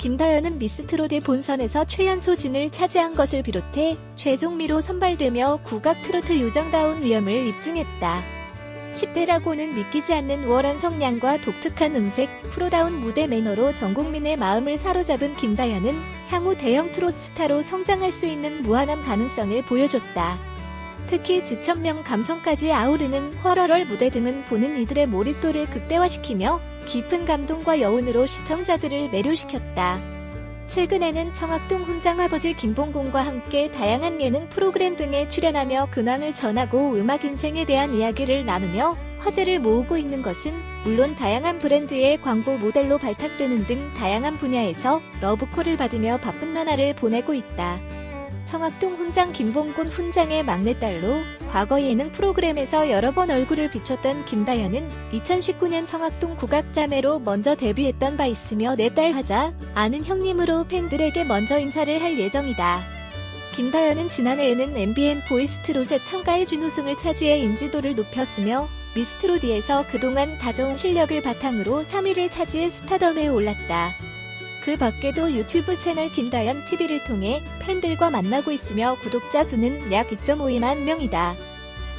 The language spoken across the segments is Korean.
김다연은 미스트롯의 본선에서 최연소 진을 차지한 것을 비롯해 최종미로 선발되며 국악 트로트 요정다운 위엄을 입증했다. 10대라고는 믿기지 않는 우월한 성량과 독특한 음색, 프로다운 무대 매너로 전 국민의 마음을 사로잡은 김다연은 향후 대형 트롯 스타로 성장할 수 있는 무한한 가능성을 보여줬다. 특히 지천명 감성까지 아우르는 화러럴 무대 등은 보는 이들의 몰입도를 극대화시키며 깊은 감동과 여운으로 시청자들을 매료시켰다. 최근에는 청학동 훈장 아버지 김봉곤과 함께 다양한 예능 프로그램 등에 출연하며 근황을 전하고 음악 인생에 대한 이야기를 나누며 화제를 모으고 있는 것은 물론 다양한 브랜드의 광고 모델로 발탁되는 등 다양한 분야에서 러브콜을 받으며 바쁜 나날을 보내고 있다. 청학동 훈장 김봉곤 훈장의 막내딸로 과거 예능 프로그램에서 여러 번 얼굴을 비췄던 김다연은 2019년 청학동 국악자매로 먼저 데뷔했던 바 있으며 내 딸 하자 아는 형님으로 팬들에게 먼저 인사를 할 예정이다. 김다연은 지난해에는 MBN 보이스트롯에 참가해 준우승을 차지해 인지도를 높였으며 미스트롯이에서 그동안 다져온 실력을 바탕으로 3위를 차지해 스타덤에 올랐다. 그 밖에도 유튜브 채널 김다연 TV를 통해 팬들과 만나고 있으며 구독자 수는 약 2.52만 명이다.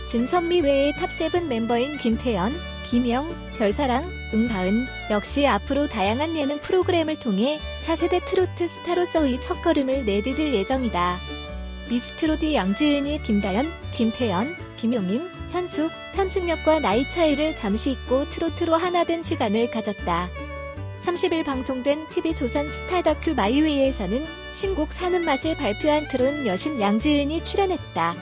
진선미 외에 탑7 멤버인 김태연, 김영, 별사랑, 응다은 역시 앞으로 다양한 예능 프로그램을 통해 차세대 트로트 스타로서의 첫걸음을 내디딜 예정이다. 미스트로디 양지은이 김다연, 김태연, 김용임, 현숙, 현승엽과 나이 차이를 잠시 잊고 트로트로 하나 된 시간을 가졌다. 30일 방송된 TV조선 스타 다큐 마이웨이에서는 신곡 사는 맛을 발표한 트론 여신 양지은이 출연했다.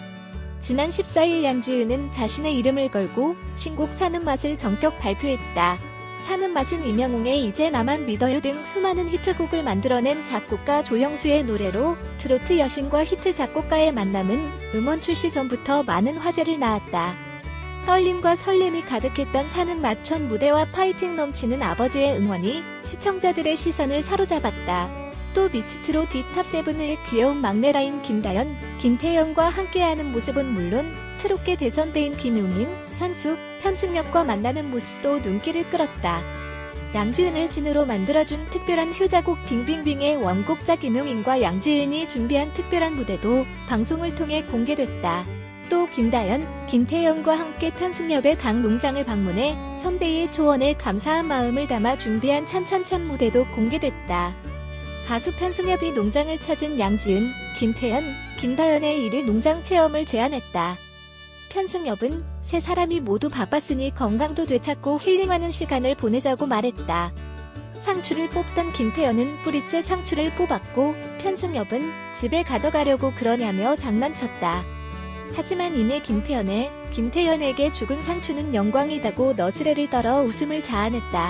지난 14일 양지은은 자신의 이름을 걸고 신곡 사는 맛을 전격 발표했다. 사는 맛은 이명웅의 이제 나만 믿어요 등 수많은 히트곡을 만들어낸 작곡가 조영수의 노래로 트로트 여신과 히트 작곡가의 만남은 음원 출시 전부터 많은 화제를 낳았다. 떨림과 설렘이 가득했던 사는 맛촌 무대와 파이팅 넘치는 아버지의 응원이 시청자들의 시선을 사로잡았다. 또 미스트로 디탑세븐의 귀여운 막내라인 김다연, 김태연과 함께하는 모습은 물론 트롯계 대선배인 김용임, 현숙, 현승엽과 만나는 모습도 눈길을 끌었다. 양지은을 진으로 만들어준 특별한 효자곡 빙빙빙의 원곡자 김용임과 양지은이 준비한 특별한 무대도 방송을 통해 공개됐다. 또 김다연, 김태연과 함께 편승엽의 당 농장을 방문해 선배의 조언에 감사한 마음을 담아 준비한 찬찬찬 무대도 공개됐다. 가수 편승엽이 농장을 찾은 양지은, 김태연, 김다연의 이를 농장 체험을 제안했다. 편승엽은 세 사람이 모두 바빴으니 건강도 되찾고 힐링하는 시간을 보내자고 말했다. 상추를 뽑던 김태연은 뿌리째 상추를 뽑았고 편승엽은 집에 가져가려고 그러냐며 장난쳤다. 하지만 이내 김태연의 김태연에게 죽은 상추는 영광이다고 너스레를 떨어 웃음을 자아냈다.